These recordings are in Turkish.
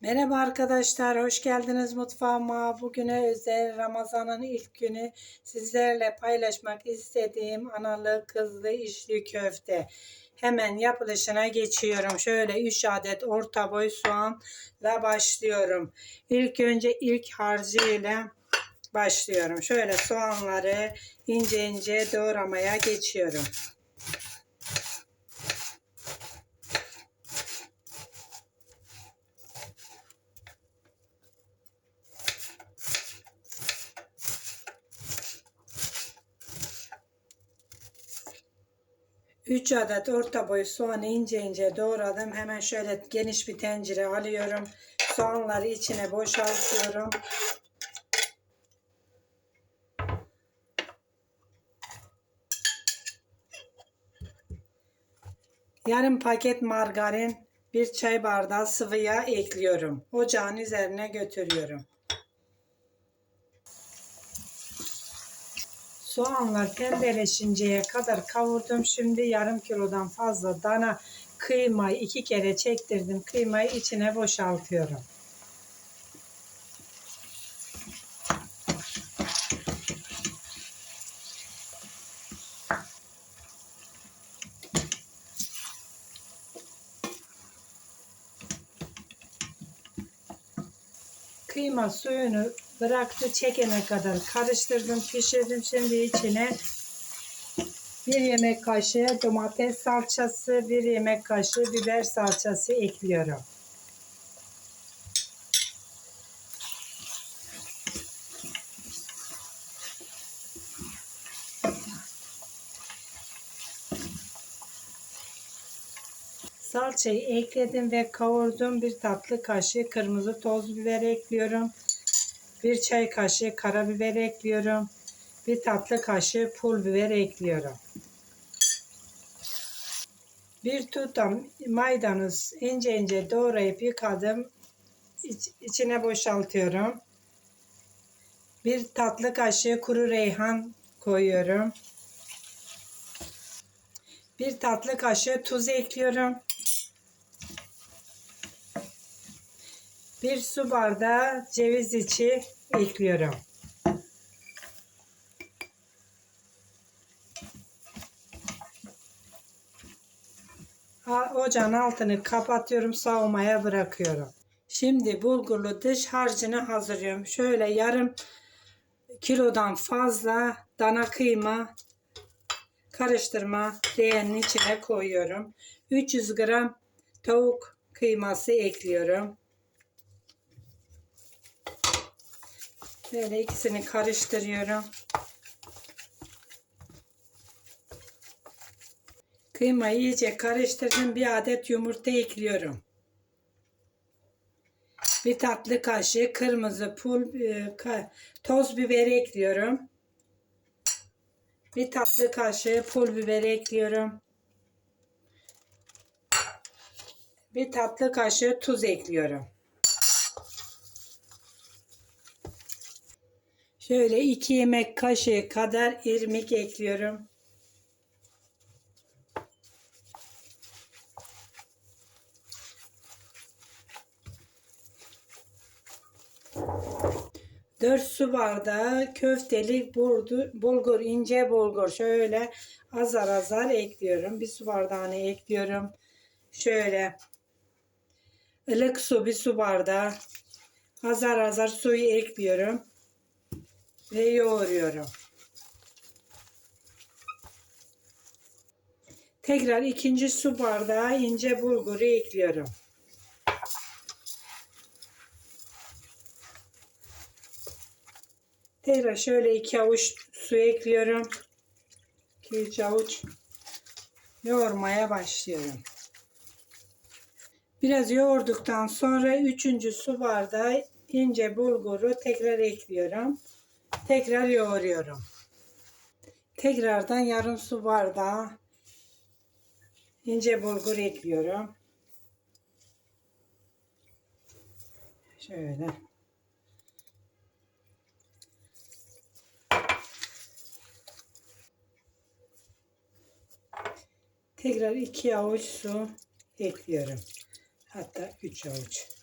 Merhaba arkadaşlar, hoş geldiniz mutfağıma. Bugüne özel Ramazan'ın ilk günü sizlerle paylaşmak istediğim analı kızlı içli köfte. Hemen yapılışına geçiyorum. Şöyle 3 adet orta boy soğanla başlıyorum. İlk önce ilk harcıyla başlıyorum. Şöyle soğanları ince ince doğramaya geçiyorum. Üç adet orta boy soğanı ince ince doğradım. Hemen şöyle geniş bir tencere alıyorum. Soğanları içine boşaltıyorum. Yarım paket margarin, bir çay bardağı sıvı yağ ekliyorum. Ocağın üzerine götürüyorum. Soğanlar pembeleşinceye kadar kavurdum. Şimdi yarım kilodan fazla dana kıymayı iki kere çektirdim. Kıymayı içine boşaltıyorum. Kıyma suyunu bıraktı çekene kadar karıştırdım pişirdim. Şimdi içine bir yemek kaşığı domates salçası, bir yemek kaşığı biber salçası ekliyorum. Salçayı ekledim ve kavurdum. Bir tatlı kaşığı kırmızı toz biber ekliyorum. Bir çay kaşığı karabiber ekliyorum. Bir tatlı kaşığı pul biber ekliyorum. Bir tutam maydanoz ince ince doğrayıp yıkadım. İç, içine boşaltıyorum. Bir tatlı kaşığı kuru reyhan koyuyorum. Bir tatlı kaşığı tuz ekliyorum. Bir su bardağı ceviz içi ekliyorum. Ocağın altını kapatıyorum, soğumaya bırakıyorum. Şimdi bulgurlu dış harcını hazırlıyorum. Şöyle yarım kilodan fazla dana kıyma karıştırma leğenin içine koyuyorum. 300 gram tavuk kıyması ekliyorum. Böyle ikisini karıştırıyorum. Kıymayı iyice karıştırdım. Bir adet yumurta ekliyorum. Bir tatlı kaşığı kırmızı pul e, toz biber ekliyorum. Bir tatlı kaşığı pul biber ekliyorum. Bir tatlı kaşığı tuz ekliyorum. Şöyle iki yemek kaşığı kadar irmik ekliyorum. Dört su bardağı köftelik bulgur, bulgur, ince bulgur şöyle azar azar ekliyorum. Bir su bardağını ekliyorum. Şöyle ılık su bir su bardağı azar azar suyu ekliyorum ve yoğuruyorum. Tekrar ikinci su bardağı ince bulguru ekliyorum. Tekrar şöyle iki avuç su ekliyorum. İki üç avuç yoğurmaya başlıyorum. Biraz yoğurduktan sonra üçüncü su bardağı ince bulguru tekrar ekliyorum. Tekrar yoğuruyorum. Tekrardan yarım su bardağı ince bulgur ekliyorum. Şöyle. Tekrar iki avuç su ekliyorum. Hatta üç avuç.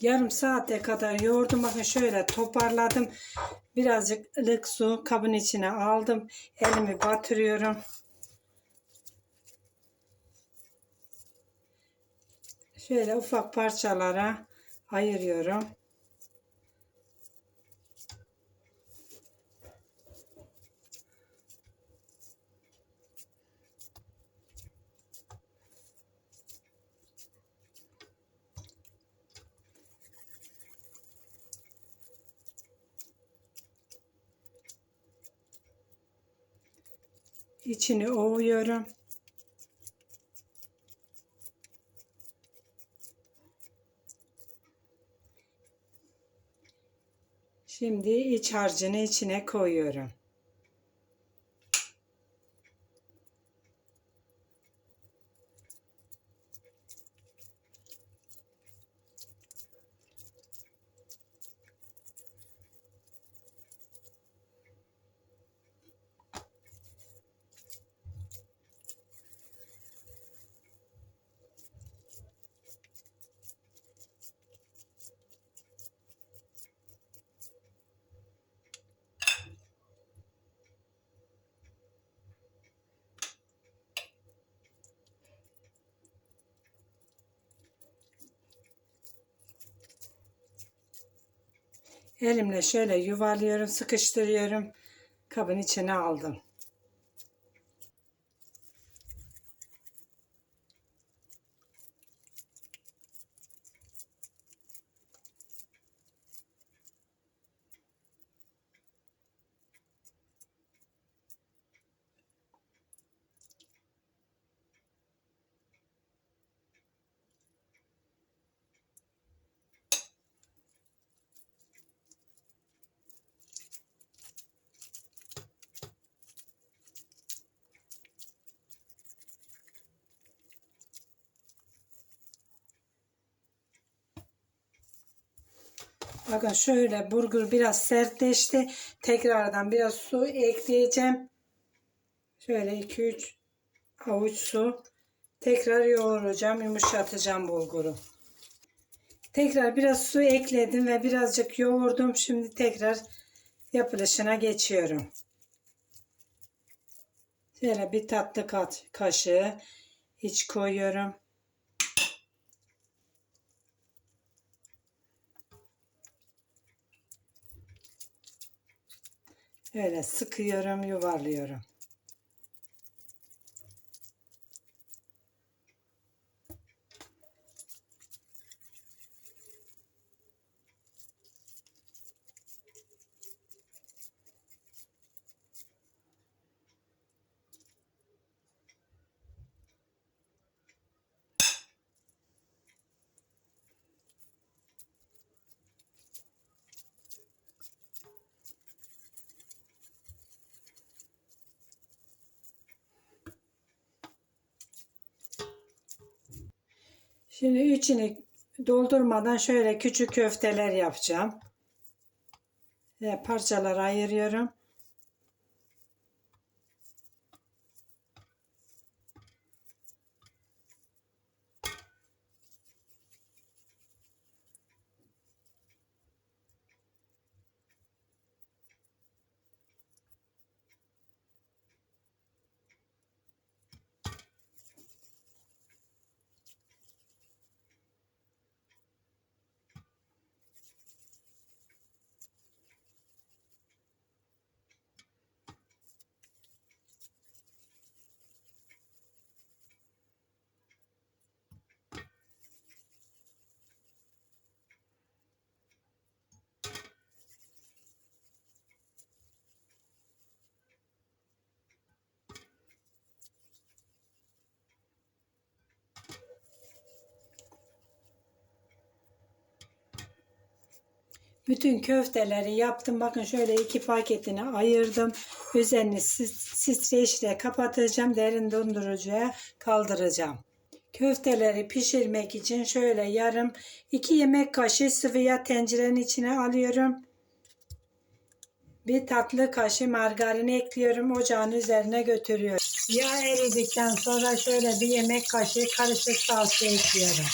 Yarım saate kadar yoğurdum. Bakın şöyle toparladım. Birazcık ılık su kabın içine aldım. Elimi batırıyorum. Şöyle ufak parçalara ayırıyorum. İçini ovuyorum. Şimdi iç harcını içine koyuyorum. Elimle şöyle yuvarlıyorum, sıkıştırıyorum. Kabın içine aldım. Bakın şöyle burgur biraz sertleşti. Tekrardan biraz su ekleyeceğim. Şöyle 2-3 avuç su. Tekrar yoğuracağım, yumuşatacağım bulguru. Tekrar biraz su ekledim ve birazcık yoğurdum. Şimdi tekrar yapılışına geçiyorum. Şöyle bir tatlı kaşığı iç koyuyorum. Öyle sıkıyorum, yuvarlıyorum. Şimdi içini doldurmadan şöyle küçük köfteler yapacağım. Ve parçalar ayırıyorum. Bütün köfteleri yaptım. Bakın şöyle iki paketini ayırdım. Üzerini streçle kapatacağım. Derin dondurucuya kaldıracağım. Köfteleri pişirmek için şöyle yarım 2 yemek kaşığı sıvı yağ tencerenin içine alıyorum. Bir tatlı kaşığı margarin ekliyorum. Ocağın üzerine götürüyorum. Yağ eridikten sonra şöyle bir yemek kaşığı karışık salça ekliyorum.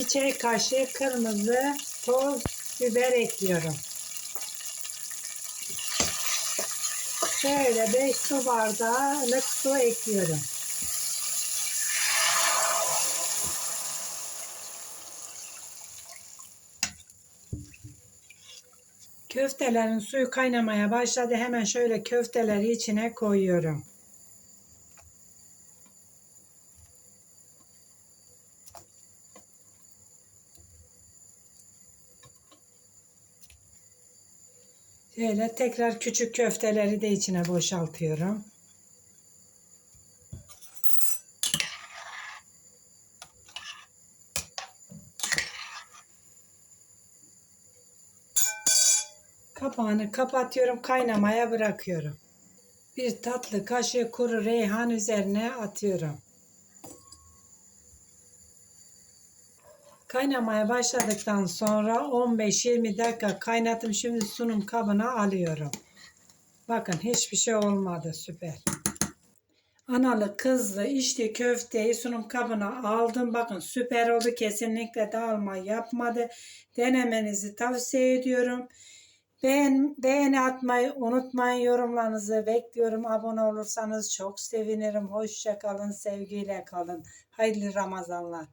Bir çay kaşığı kırmızı toz biber ekliyorum. Şöyle 5 su bardağılık su ekliyorum. Köftelerin suyu kaynamaya başladı. Hemen şöyle köfteleri içine koyuyorum. Şöyle tekrar küçük köfteleri de içine boşaltıyorum. Kapağını kapatıyorum, kaynamaya bırakıyorum. Bir tatlı kaşığı kuru reyhan üzerine atıyorum. Kaynamaya başladıktan sonra 15-20 dakika kaynattım. Şimdi sunum kabına alıyorum. Bakın hiçbir şey olmadı. Süper. Analı kızlı içli köfteyi sunum kabına aldım. Bakın süper oldu. Kesinlikle dağılma yapmadı. Denemenizi tavsiye ediyorum. Beğen, beğeni atmayı unutmayın. Yorumlarınızı bekliyorum. Abone olursanız çok sevinirim. Hoşça kalın. Sevgiyle kalın. Hayırlı Ramazanlar.